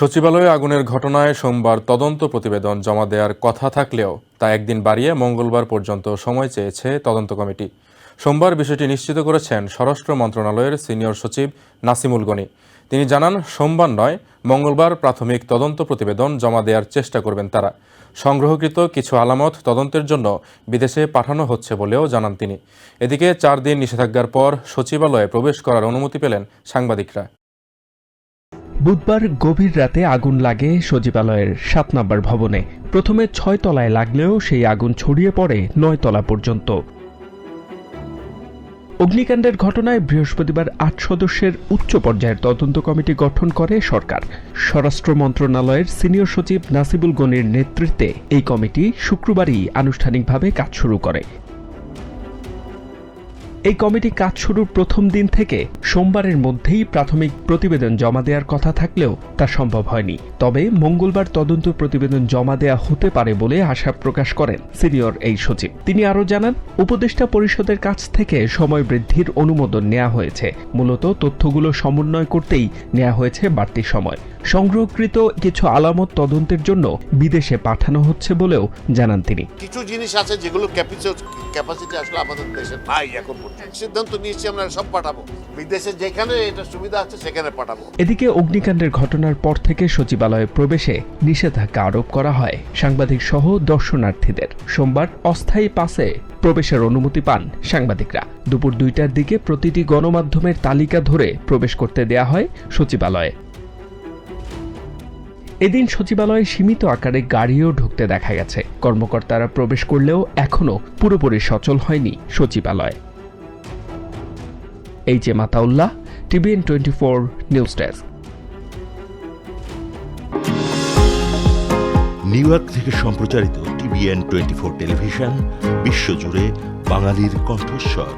সচিবালয়ে আগুনের ঘটনায় সোমবার তদন্ত প্রতিবেদন জমা দেওয়ার কথা থাকলেও তা একদিন বাড়িয়ে মঙ্গলবার পর্যন্ত সময় চেয়েছে তদন্ত কমিটি। সোমবার বিষয়টি নিশ্চিত করেছেন স্বরাষ্ট্র মন্ত্রণালয়ের সিনিয়র সচিব নাসিমুল গনি। তিনি জানান, সোমবার নয়, মঙ্গলবার প্রাথমিক তদন্ত প্রতিবেদন জমা দেওয়ার চেষ্টা করবেন তারা। সংগ্রহকৃত কিছু আলামত তদন্তের জন্য বিদেশে পাঠানো হচ্ছে বলেও জানান তিনি। এদিকে চার দিন নিষেধাজ্ঞার পর সচিবালয়ে প্রবেশ করার অনুমতি পেলেন সাংবাদিকরা। বুধবার গভীর রাতে আগুন লাগে সচিবালয়ের সাত নম্বর ভবনে। প্রথমে ছয় তলায় লাগলেও সেই আগুন ছড়িয়ে পড়ে নয় তলা পর্যন্ত। অগ্নিকাণ্ডের ঘটনায় বৃহস্পতিবার আট সদস্যের উচ্চ পর্যায়ের তদন্ত কমিটি গঠন করে সরকার। স্বরাষ্ট্র মন্ত্রণালয়ের সিনিয়র সচিব নাসিবুল গনির নেতৃত্বে এই কমিটি শুক্রবারই আনুষ্ঠানিকভাবে কাজ শুরু করে। এই কমিটি কাজ শুরুর প্রথম দিন থেকে সোমবারের মধ্যেই প্রাথমিক প্রতিবেদন জমা দেওয়ার কথা থাকলেও তা সম্ভব হয়নি। তবে মঙ্গলবার তদন্ত প্রতিবেদন জমা দেওয়া হতে পারে বলে আশা প্রকাশ করেন সিনিয়র এই সচিব। তিনি আরও জানান, উপদেষ্টা পরিষদের কাছ থেকে সময় বৃদ্ধির অনুমোদন নেওয়া হয়েছে। মূলত তথ্যগুলো সমন্বয় করতেই নেওয়া হয়েছে বাড়তি সময়। সংগ্রহকৃত কিছু আলামত তদন্তের জন্য বিদেশে পাঠানো হচ্ছে বলেও জানান তিনি। কিছু জিনিস আছে যেগুলো ক্যাপাসিটি আসলে আমাদের দেশে নাই এখন সিদ্ধান্ত নিয়েছি আমরা সব পাঠাবো। বিদেশে যেখানে এটা সুবিধা আছে, সেখানে পাঠাবো। এদিকে অগ্নিকাণ্ডের ঘটনার পর থেকে সচিবালয়ে প্রবেশে নিষেধাজ্ঞা আরোপ করা হয় সাংবাদিক সহ দর্শনার্থীদের। সোমবার অস্থায়ী পাসে প্রবেশের অনুমতি পান সাংবাদিকরা। দুপুর দুইটার দিকে প্রতিটি গণমাধ্যমের তালিকা ধরে প্রবেশ করতে দেয়া হয় সচিবালয়ে। এদিন সচিবালয়ে সীমিত আকারে গাড়িও ঢুকতে দেখা গেছে। কর্মকর্তারা প্রবেশ করলেও এখনও পুরোপুরি সচল হয়নি সচিবালয়। H A Mataullah TVN twenty four news desk New York থেকে সম্প্রচারিত টিভিএন টোয়েন্টি ফোর টেলিভিশন বিশ্বজুড়ে বাঙালির কণ্ঠস্বর।